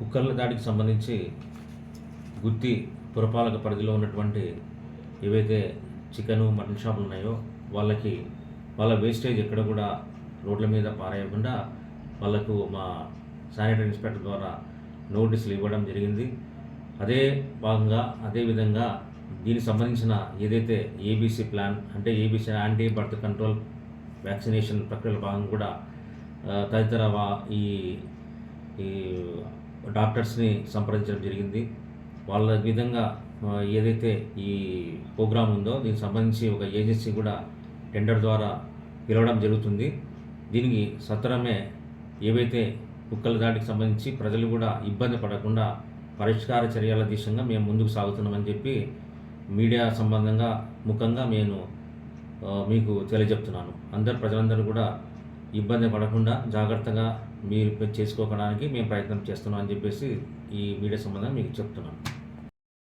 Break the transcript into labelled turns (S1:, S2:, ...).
S1: కుక్కర్ల దాడికి సంబంధించి గుత్తి పురపాలక పరిధిలో ఉన్నటువంటి ఏవైతే చికెను మటన్ షాపులు ఉన్నాయో వాళ్ళకి వాళ్ళ వేస్టేజ్ ఎక్కడ కూడా రోడ్ల మీద పారేయకుండా వాళ్ళకు మా శానిటరీ ఇన్స్పెక్టర్ ద్వారా నోటీసులు ఇవ్వడం జరిగింది. అదే భాగంగా అదేవిధంగా దీనికి సంబంధించిన ఏదైతే ఏబీసీ ప్లాన్ అంటే ABC anti birth control vaccination ప్రక్రియల భాగంగా కూడా తదితర ఈ ఈ డాక్టర్స్ని సంప్రదించడం జరిగింది. వాళ్ళ విధంగా ఏదైతే ఈ ప్రోగ్రామ్ ఉందో దీనికి సంబంధించి ఒక ఏజెన్సీ కూడా టెండర్ ద్వారా పిలవడం జరుగుతుంది. దీనికి సత్వరమే ఏవైతే కుక్కల దాడికి సంబంధించి ప్రజలు కూడా ఇబ్బంది పడకుండా పరిష్కార చర్యల దిశగా మేము ముందుకు సాగుతున్నామని చెప్పి మీడియా సంబంధంగా ముఖంగా నేను మీకు తెలియజెప్తున్నాను. అందరు ప్రజలందరూ కూడా ఇబ్బంది పడకుండా జాగ్రత్తగా మీరు చేసుకోవడానికి మేము ప్రయత్నం చేస్తున్నాం అని చెప్పేసి ఈ వీడియో సంబంధంగా మీకు చెప్తున్నాను